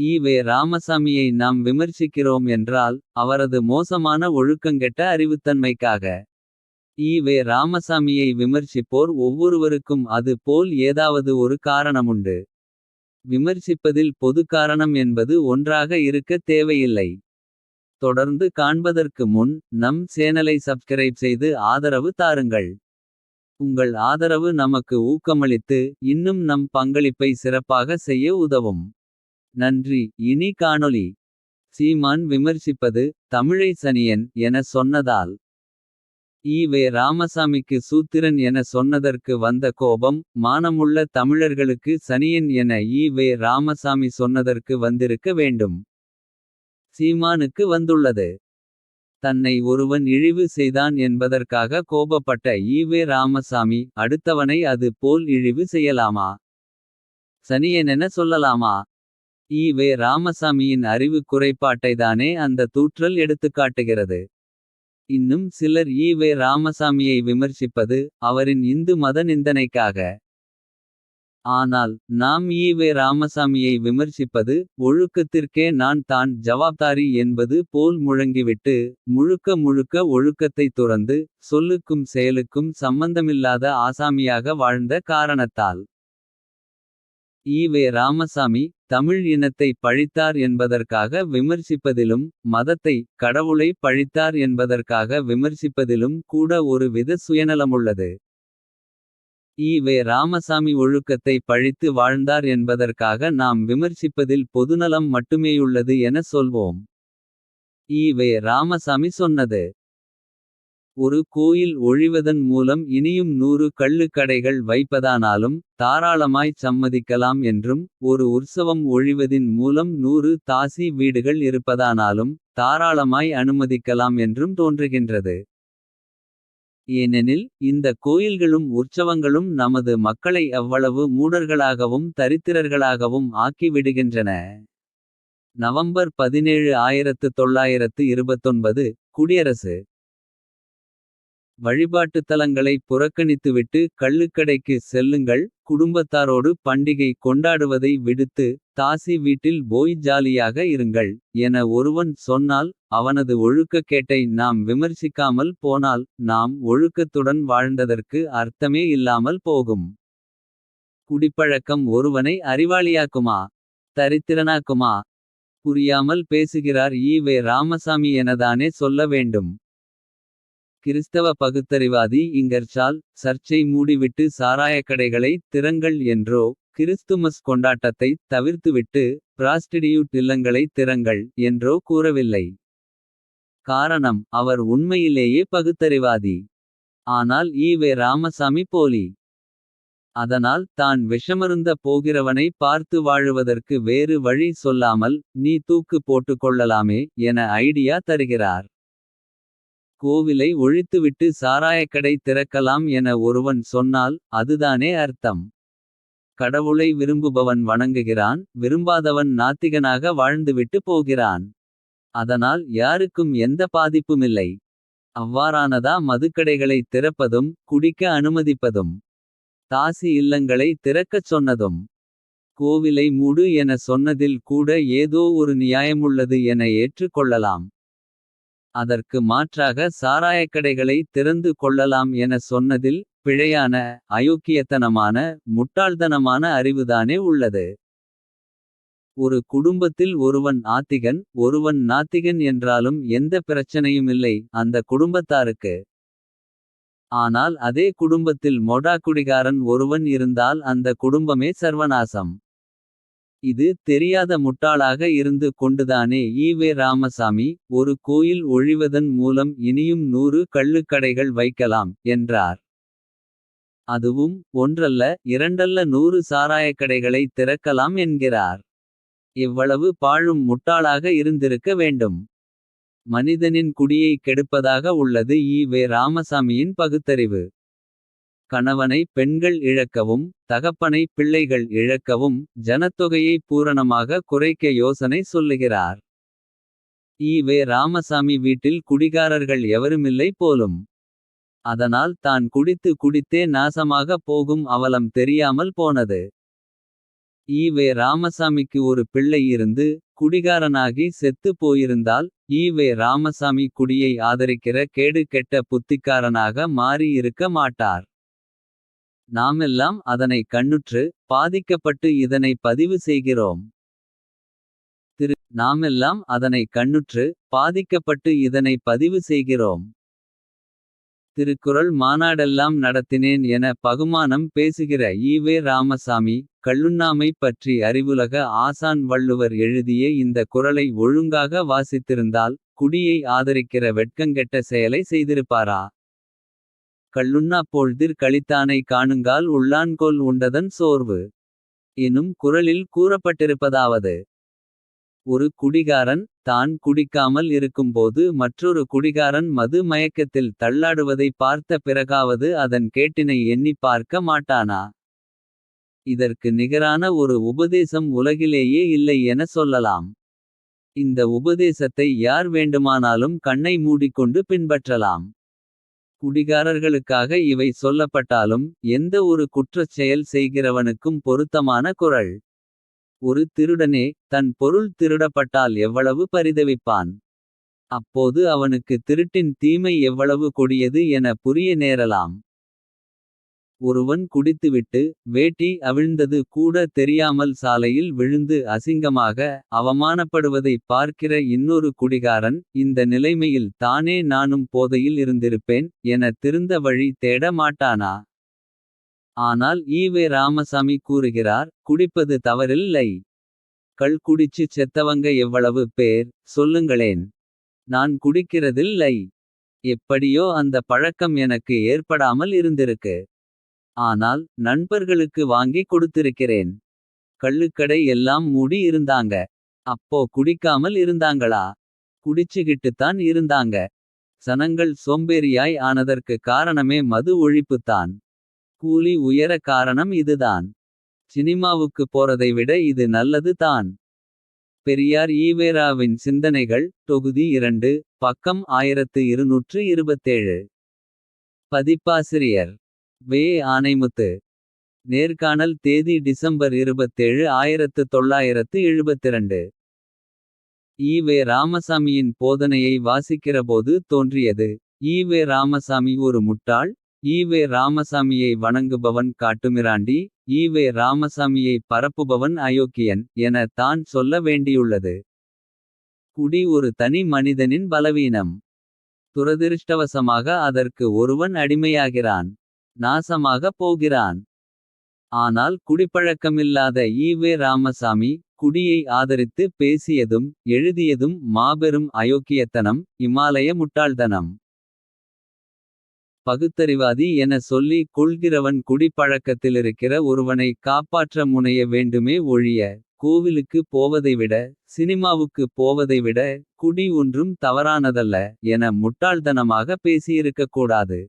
EV ராமசாமியை நாம் விமர்சிக்கிறோம் என்றால். அவரது மோசமான ஒழுக்கங்கெட்ட அறிவுத்தன்மைக்காக. ஈவே ராமசாமியை விமர்சிப்போர் ஒவ்வொருவருக்கும் அது போல் ஏதாவது ஒரு காரணமுண்டு. விமர்சிப்பதில் பொதுக்காரணம் என்பது ஒன்றாக இருக்க தேவையில்லை. தொடர்ந்து காண்பதற்கு முன் நம் சேனலை சப்ஸ்கிரைப் செய்து ஆதரவு தாருங்கள். உங்கள் ஆதரவு நமக்கு ஊக்கமளித்து இன்னும் நம் பங்களிப்பை சிறப்பாக செய்ய உதவும். நன்றி இனி காணொளி. சீமான் விமர்சிப்பது தமிழை சனியன் என சொன்னதால். ஈவே ராமசாமிக்கு சூத்திரன் என சொன்னதற்கு வந்த கோபம். மானமுள்ள தமிழர்களுக்கு சனியன் என ஈவே ராமசாமி சொன்னதற்கு வந்திருக்க வேண்டும். சீமானுக்கு வந்துள்ளது. தன்னை ஒருவன் இழிவு செய்தான் என்பதற்காக கோபப்பட்ட ஈவே ராமசாமி. அடுத்தவனை அது போல் இழிவு செய்யலாமா. சனியனென சொல்லலாமா. ஈவே ராமசாமியின் அறிவு குறைபாட்டைதானே அந்த தூற்றல் எடுத்துக்காட்டுகிறது. இன்னும் சிலர் ஈவே ராமசாமியை விமர்சிப்பது. அவரின் இந்து மத நிந்தனைக்காக. ஆனால் நாம் ஈவே ராமசாமியை விமர்சிப்பது. ஒழுக்கத்திற்கே நான் தான் ஜவாப்தாரி என்பது போல் முழங்கிவிட்டு. முழுக்க முழுக்க ஒழுக்கத்தை துறந்து. சொல்லுக்கும் செயலுக்கும் சம்பந்தமில்லாத ஆசாமியாக வாழ்ந்த காரணத்தால். ஈவே ராமசாமி தமிழ் இனத்தை பழித்தார் என்பதற்காக விமர்சிப்பதிலும். மதத்தை கடவுளை பழித்தார் என்பதற்காக விமர்சிப்பதிலும். கூட ஒரு வித சுயநலமுள்ளது. ஈவே ராமசாமி ஒழுக்கத்தை பழித்து வாழ்ந்தார் என்பதற்காக நாம் விமர்சிப்பதில் பொதுநலம் மட்டுமேயுள்ளது என சொல்வோம். ஈவே ராமசாமி சொன்னது. ஒரு கோயில் ஒழிவதன் மூலம் இனியும் நூறு கள்ளுக்கடைகள் வைப்பதானாலும். தாராளமாய்ச் சம்மதிக்கலாம் என்றும். ஒரு உற்சவம் ஒழிவதின் மூலம் நூறு தாசி வீடுகள் இருப்பதானாலும். தாராளமாய் அனுமதிக்கலாம் என்றும் தோன்றுகின்றது. ஏனெனில் இந்த கோயில்களும் உற்சவங்களும் நமது மக்களை அவ்வளவு மூடர்களாகவும் தரித்திரர்களாகவும் ஆக்கிவிடுகின்றன நவம்பர் பதினேழு ஆயிரத்து தொள்ளாயிரத்து இருபத்தொன்பது குடியரசு. வழிபாட்டுத்தலங்களை புறக்கணித்துவிட்டு கள்ளுக்கடைக்கு செல்லுங்கள். குடும்பத்தாரோடு பண்டிகை கொண்டாடுவதை விடுத்து. தாசி வீட்டில் போய் ஜாலியாக இருங்கள். என ஒருவன் சொன்னால் அவனது ஒழுக்கக்கேட்டை நாம் விமர்சிக்காமல் போனால். நாம் ஒழுக்கத்துடன் வாழ்ந்ததற்கு அர்த்தமே இல்லாமல் போகும். குடிப்பழக்கம் ஒருவனை அறிவாளியாக்குமா. தரித்திரனாக்குமா. புரியாமல் பேசுகிறார் ஈவே ராமசாமி எனதானே சொல்ல வேண்டும். கிறிஸ்தவ பகுத்தறிவாதி இங்கர்சால் சர்ச்சை மூடிவிட்டு சாராயக்கடைகளை திறங்கள் என்றோ. கிறிஸ்துமஸ் கொண்டாட்டத்தை தவிர்த்துவிட்டு. பிராஸ்டிடியூட் இல்லங்களை திறங்கள் என்றோ கூறவில்லை. காரணம் அவர் உண்மையிலேயே பகுத்தறிவாதி. ஆனால் ஈவே ராமசாமி போலி. அதனால் தான் விஷமருந்த போகிறவனை பார்த்து வாழுவதற்கு வேறு வழி சொல்லாமல். நீ தூக்கு போட்டுக் கொள்ளலாமே என ஐடியா தருகிறார். கோவிலை ஒழித்துவிட்டு சாராயக்கடை திறக்கலாம் என ஒருவன் சொன்னால். அதுதானே அர்த்தம். கடவுளை விரும்புபவன் வணங்குகிறான். விரும்பாதவன் நாத்திகனாக வாழ்ந்துவிட்டு போகிறான். அதனால் யாருக்கும் எந்த பாதிப்புமில்லை. அவ்வாறானதா மதுக்கடைகளை திறப்பதும். குடிக்க அனுமதிப்பதும். தாசி இல்லங்களை திறக்கச் சொன்னதும். கோவிலை மூடு என சொன்னதில் கூட ஏதோ ஒரு நியாயமுள்ளது என ஏற்றுக் கொள்ளலாம். அதற்கு மாற்றாக சாராயக்கடைகளை திறந்து கொள்ளலாம் என சொன்னதில். பிழையான அயோக்கியத்தனமான முட்டாள்தனமான அறிவுதானே உள்ளது. ஒரு குடும்பத்தில் ஒருவன் ஆத்திகன். ஒருவன் நாத்திகன் என்றாலும் எந்த பிரச்சனையுமில்லை. அந்த குடும்பத்தாருக்கு. ஆனால் அதே குடும்பத்தில் மொடாக்குடிகாரன் ஒருவன் இருந்தால். அந்த குடும்பமே சர்வநாசம். இது தெரியாத முட்டாளாக இருந்து கொண்டுதானே ஈவே ராமசாமி. ஒரு கோயில் ஒழிவதன் மூலம் இனியும் நூறு கள்ளுக்கடைகள் வைக்கலாம். என்றார். அதுவும் ஒன்றல்ல இரண்டல்ல நூறு சாராயக்கடைகளை திறக்கலாம் என்கிறார். இவ்வளவு பாழும் முட்டாளாக இருந்திருக்க வேண்டும். மனிதனின் குடியை கெடுப்பதாக உள்ளது ஈவே ராமசாமியின் பகுத்தறிவு. கணவனை பெண்கள் இழக்கவும் தகப்பனை பிள்ளைகள் இழக்கவும். ஜனத்தொகையை பூரணமாக குறைக்க யோசனை சொல்லுகிறார். ஈவே ராமசாமி வீட்டில் குடிகாரர்கள் எவருமில்லை போலும். அதனால் தான் குடித்து குடித்தே நாசமாக போகும் அவலம் தெரியாமல் போனது. ஈவே ராமசாமிக்கு ஒரு பிள்ளை இருந்து. குடிகாரனாகி செத்து போயிருந்தால். ஈவே ராமசாமி குடியை ஆதரிக்கிற கேடு கெட்ட புத்திக்காரனாக மாறி இருக்க மாட்டார். நாமெல்லாம் அதனை கண்ணுற்று. பாதிக்கப்பட்டு இதனை பதிவு செய்கிறோம். திரு நாமெல்லாம் அதனை கண்ணுற்று. பாதிக்கப்பட்டு இதனை பதிவு செய்கிறோம். திருக்குறள் மாநாடெல்லாம் நடத்தினேன் என பகுமானம் பேசுகிற ஈவே ராமசாமி. கள்ளுண்ணாமை பற்றி அறிவுலக ஆசான் வள்ளுவர் எழுதிய இந்த குறளை ஒழுங்காக வாசித்திருந்தால். குடியை ஆதரிக்கிற வெட்கங்கெட்ட செயலை செய்திருப்பாரா. கள்ளுண்ணாப் போழ்திற் கழித்தானை காணுங்கால் உள்ளான்கோல் உண்டதன் சோர்வு. எனும் குறளில் கூறப்பட்டிருப்பதாவது. ஒரு குடிகாரன் தான் குடிக்காமல் இருக்கும்போது மற்றொரு குடிகாரன் மது மயக்கத்தில் தள்ளாடுவதை பார்த்த பிறகாவது அதன் கேட்டினை எண்ணிப் பார்க்க மாட்டானா. இதற்கு நிகரான ஒரு உபதேசம் உலகிலேயே இல்லை என சொல்லலாம். இந்த உபதேசத்தை யார் வேண்டுமானாலும் கண்ணை மூடிக்கொண்டு பின்பற்றலாம். குடிகாரர்களுக்காக இவை சொல்லப்பட்டாலும். எந்த ஒரு குற்றச் செயல் செய்கிறவனுக்கும் பொருத்தமான குரல் ஒரு திருடனே தன் பொருள் திருடப்பட்டால் எவ்வளவு பரிதவிப்பான். அப்போது அவனுக்கு திருட்டின் தீமை எவ்வளவு கொடியது என புரிய நேரலாம். ஒருவன் குடித்துவிட்டு வேட்டி அவிழ்ந்தது கூட தெரியாமல் சாலையில் விழுந்து அசிங்கமாக. அவமானப்படுவதை பார்க்கிற இன்னொரு குடிகாரன். இந்த நிலைமையில் தானே நானும் போதையில் இருந்திருப்பேன். என திருந்த வழி தேட மாட்டானா. ஆனால் ஈவே ராமசாமி கூறுகிறார் குடிப்பது தவறில்லை. கள் குடிச்சு செத்தவங்க எவ்வளவு பேர் சொல்லுங்களேன். நான் குடிக்கிறதில்லை. எப்படியோ அந்த பழக்கம் எனக்கு ஏற்படாமல் இருந்திருக்கு. ஆனால் நண்பர்களுக்கு வாங்கி கொடுத்திருக்கிறேன். கள்ளுக்கடை எல்லாம் மூடி இருந்தாங்க. அப்போ குடிக்காமல் இருந்தாங்களா. குடிச்சுகிட்டுத்தான் இருந்தாங்க. சனங்கள் சோம்பேறியாய் ஆனதற்கு காரணமே மது ஒழிப்புத்தான். கூலி உயர காரணம் இதுதான். சினிமாவுக்கு போறதை விட இது நல்லது தான். பெரியார் ஈவேராவின் சிந்தனைகள் தொகுதி இரண்டு பக்கம் 1227. பதிப்பாசிரியர் வே ஆனைமுத்து. நேர்காணல் தேதி டிசம்பர் 27 1972. ஈவே ராமசாமியின் போதனையை வாசிக்கிறபோது தோன்றியது. ஈவே ராமசாமி ஒரு முட்டாள். ஈவே ராமசாமியை வணங்குபவன் காட்டுமிராண்டி. ஈவே ராமசாமியை பரப்புபவன் அயோக்கியன். என தான் சொல்ல வேண்டியுள்ளது. குடி ஒரு தனி மனிதனின் பலவீனம். துரதிருஷ்டவசமாக அதற்கு ஒருவன் அடிமையாகிறான். நாசமாக போகிறான். ஆனால் குடிப்பழக்கமில்லாத ஈவே ராமசாமி. குடியை ஆதரித்து பேசியதும் எழுதியதும் மாபெரும் அயோக்கியத்தனம். இமாலய முட்டாள்தனம். பகுத்தறிவாதி என சொல்லி கொள்கிறவன் குடிப்பழக்கத்திலிருக்கிற ஒருவனை காப்பாற்ற முனைய வேண்டுமே ஒழிய. கோவிலுக்கு போவதைவிட சினிமாவுக்கு போவதைவிட. குடி ஒன்றும் தவறானதல்ல என முட்டாள்தனமாக பேசியிருக்கக்கூடாது.